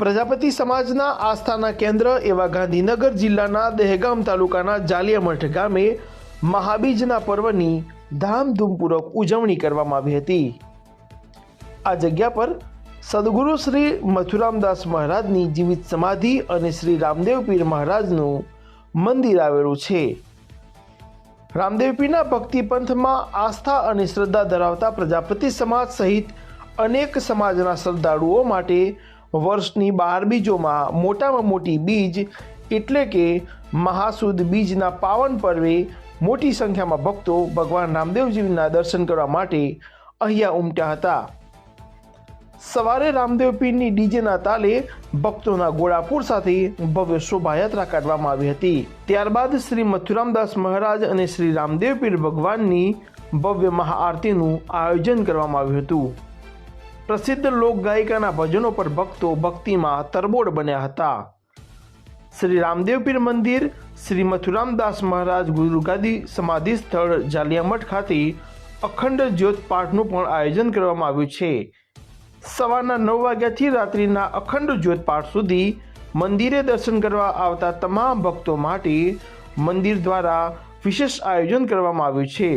પ્રજાપતિ સમાજના આસ્થાના કેન્દ્ર એવા ગાંધીનગર જિલ્લાના દહેગામ તાલુકાના જાલિયામઠ ગામે મહાબીજના પર્વની ધામધૂમપૂર્વક ઉજવણી કરવામાં આવી હતી. આ જગ્યા પર સદગુરુ શ્રી મથુરામદાસ મહારાજની જીવિત સમાધિ અને શ્રી રામદેવ પીર મહારાજનું મંદિર આવેલું છે. રામદેવ પીરના ભક્તિ પંથમાં આસ્થા અને શ્રદ્ધા ધરાવતા પ્રજાપતિ સમાજ સહિત અનેક સમાજના શ્રદ્ધાળુઓ માટે વર્ષની બાર બીજોમાં મોટામાં મોટી બીજ એટલે કે મહાસુદ બીજના પાવન પર્વે મોટી સંખ્યામાં ભક્તો ભગવાન રામદેવજીના દર્શન કરવા માટે અહીંયા ઉમટ્યા હતા. સવારે રામદેવ પીરની ડીજેના તાલે ભક્તોના ગોળાપુર સાથે ભવ્ય શોભાયાત્રા કાઢવામાં આવી હતી. ત્યારબાદ શ્રી મથુરામદાસ મહારાજ અને શ્રી રામદેવ પીર ભગવાનની ભવ્ય મહાઆરતીનું આયોજન કરવામાં આવ્યું હતું. પ્રસિદ્ધ લોકગાયિકાના ભજનો પર ભક્તો ભક્તિમાં તરબોળ બન્યા હતા. શ્રી રામદેવપીર મંદિર, શ્રી મથુરામદાસ મહારાજ ગુરુગાદી સમાધિ સ્થળ, જાલિયામઠ ખાતે અખંડ જ્યોત પાઠનું પણ આયોજન કરવામાં આવ્યું છે. સવારના નવ વાગ્યાથી રાત્રિના અખંડ જ્યોત પાઠ સુધી મંદિરે દર્શન કરવા આવતા તમામ ભક્તો માટે મંદિર દ્વારા વિશેષ આયોજન કરવામાં આવ્યું છે.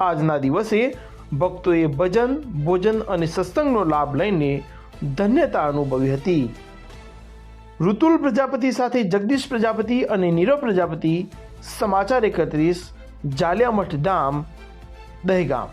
આજના દિવસે ભક્તોએ ભજન, ભોજન અને સત્સંગનો લાભ લઈને ધન્યતા અનુભવી હતી. ઋતુલ પ્રજાપતિ સાથે જગદીશ પ્રજાપતિ અને નીરવ પ્રજાપતિ, સમાચાર એકત્રીસ, જાલિયામઠ ધામ, દહેગામ.